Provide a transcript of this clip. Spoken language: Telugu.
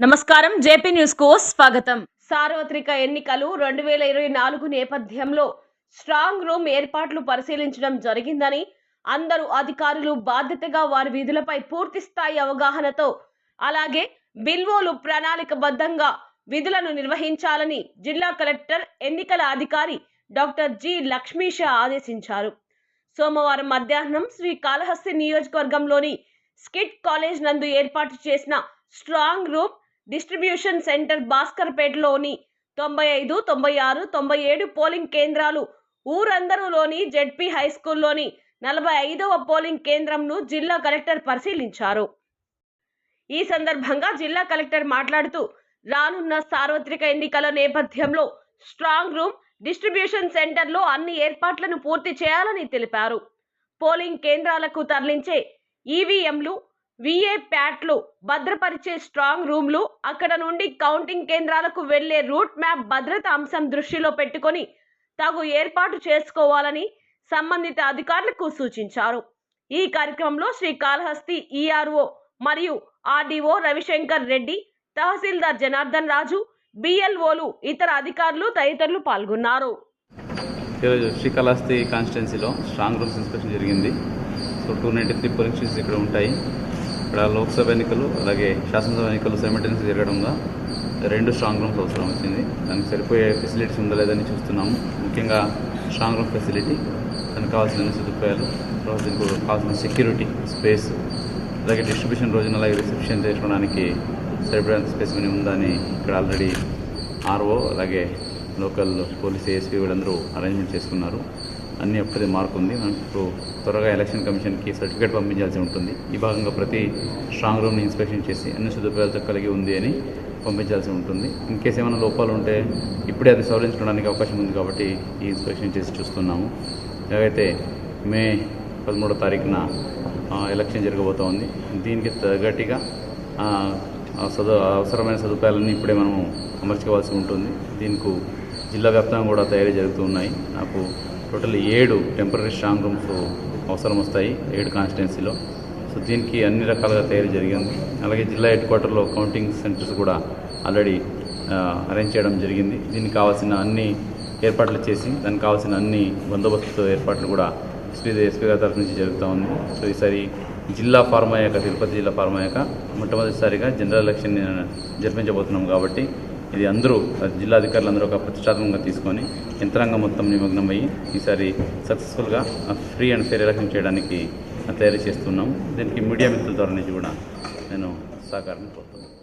నమస్కారం. జేపీ న్యూస్కు స్వాగతం. సార్వత్రిక ఎన్నికలు రెండు వేల ఇరవై నాలుగు నేపథ్యంలో స్ట్రాంగ్ రూమ్ ఏర్పాట్లు పరిశీలించడం జరిగిందని అందరూ అధికారులు బాధ్యతగా వారి విధులపై పూర్తి స్థాయి అవగాహనతో అలాగే బిల్వోలు ప్రణాళికబద్ధంగా విధులను నిర్వహించాలని జిల్లా కలెక్టర్ ఎన్నికల అధికారి డాక్టర్ జి లక్ష్మీష ఆదేశించారు. సోమవారం మధ్యాహ్నం శ్రీ కాళహస్తి నియోజకవర్గంలోని స్కిట్ కాలేజ్ నందు ఏర్పాటు చేసిన స్ట్రాంగ్ రూమ్ డిస్ట్రిబ్యూషన్ సెంటర్ భాస్కర్పేటలోని తొంభై ఐదు తొంభై ఆరు తొంభై ఏడు పోలింగ్ కేంద్రాలు ఊరందరూలోని జెడ్పీ హై స్కూల్లోని నలభై ఐదవ పోలింగ్ కేంద్రంను జిల్లా కలెక్టర్ పరిశీలించారు. ఈ సందర్భంగా జిల్లా కలెక్టర్ మాట్లాడుతూ రానున్న సార్వత్రిక ఎన్నికల నేపథ్యంలో స్ట్రాంగ్ రూమ్ డిస్ట్రిబ్యూషన్ సెంటర్లో అన్ని ఏర్పాట్లను పూర్తి చేయాలని తెలిపారు. పోలింగ్ కేంద్రాలకు తరలించే ఈవీఎంలు విఏ ప్యాట్లు భద్రపరిచే స్ట్రాంగ్ రూమ్లు అక్కడ నుండి కౌంటింగ్ కేంద్రాలకు వెళ్ళే రూట్ మ్యాప్ భద్రత అంశం దృష్టిలో పెట్టుకొని తగు ఏర్పాటు చేసుకోవాలని సంబంధిత అధికారులకు సూచించారు. ఈ కార్యక్రమంలో శ్రీ కాళహస్తి ఈఆర్ఓ మరియు ఆర్డీఓ రవిశంకర్ రెడ్డి తహసీల్దార్ జనార్దన్ రాజు బిఎల్ఓలు ఇతర అధికారులు తదితరులు పాల్గొన్నారు. ఈరోజు శ్రీకాళహస్తి కాన్స్టిట్యున్సీలో స్ట్రాంగ్ రూమ్స్ ఇన్స్పెక్షన్ జరిగింది. So two ninety three polling stations ఇక్కడ ఉంటాయి. ఇక్కడ లోక్సభ ఎన్నికలు అలాగే శాసనసభ ఎన్నికలు సెమిటెన్స్ జరగడంగా రెండు స్ట్రాంగ్ రూమ్స్ అవసరం వచ్చింది. దానికి సరిపోయే ఫెసిలిటీస్ ఉందా లేదని చూస్తున్నాము. ముఖ్యంగా స్ట్రాంగ్ రూమ్ ఫెసిలిటీ దానికి కావాల్సిన సదుపాయాలు తర్వాత దీనికి కావాల్సిన సెక్యూరిటీ స్పేస్ అలాగే డిస్ట్రిబ్యూషన్ రోజున అలాగే రిసెప్షన్ చేసుకోవడానికి సరిపడేంత స్పేస్ మనీ ఉందని ఇక్కడ ఆల్రెడీ ఆర్ఓ అలాగే లోకల్ పోలీస్ ఏఎస్పీ వీళ్ళందరూ అరేంజ్మెంట్ చేసుకున్నారు. అన్ని అప్పుడే మార్క్ ఉంది. మనకు ఇప్పుడు త్వరగా ఎలక్షన్ కమిషన్కి సర్టిఫికేట్ పంపించాల్సి ఉంటుంది. ఈ భాగంగా ప్రతి స్ట్రాంగ్ రూమ్ని ఇన్స్పెక్షన్ చేసి అన్ని సదుపాయాలతో కలిగి ఉంది అని పంపించాల్సి ఉంటుంది. ఇన్ కేసు ఏమైనా లోపాలు ఉంటే ఇప్పుడే అది సవరించుకోవడానికి అవకాశం ఉంది కాబట్టి ఈ ఇన్స్పెక్షన్ చేసి చూస్తున్నాము. ఎలాగైతే మే పదమూడో తారీఖున ఎలక్షన్ జరగబోతోంది దీనికి తగ్గట్టుగా సదు అవసరమైన సదుపాయాలన్నీ ఇప్పుడే మనము అమర్చుకోవాల్సి ఉంటుంది. దీనికి జిల్లా వ్యాప్తంగా కూడా తయారీ జరుగుతూ ఉన్నాయి. నాకు టోటల్ ఏడు టెంపరీ స్ట్రాంగ్ రూమ్స్ అవసరం వస్తాయి ఏడు కాన్స్టిట్యున్సీలో సో దీనికి అన్ని రకాలుగా తయారీ జరిగింది. అలాగే జిల్లా హెడ్ క్వార్టర్లో కౌంటింగ్ సెంటర్స్ కూడా ఆల్రెడీ అరేంజ్ చేయడం జరిగింది. దీనికి కావాల్సిన అన్ని ఏర్పాట్లు చేసి దానికి కావాల్సిన అన్ని బందోబస్తు ఏర్పాట్లు కూడా ఎస్పీ ఎస్పీ గారి తరఫు నుంచి జరుగుతూ ఉంది. సో ఈసారి జిల్లా ఫార్మా యొక్క తిరుపతి జిల్లా ఫార్మా యొక్క మొట్టమొదటిసారిగా జనరల్ ఎలక్షన్ జరిపించబోతున్నాం కాబట్టి ఇది అందరూ జిల్లా అధికారులు అందరూ ఒక ప్రతిష్టాత్మకంగా తీసుకొని యంత్రాంగం మొత్తం నిమగ్నమయ్యి ఈసారి సక్సెస్ఫుల్గా ఫ్రీ అండ్ ఫెయిర్ ఎలక్షన్ చేయడానికి తయారు చేస్తున్నాం. దీనికి మీడియా మిత్రుల ద్వారా నుంచి కూడా నేను సహకారం కోరుతున్నాను.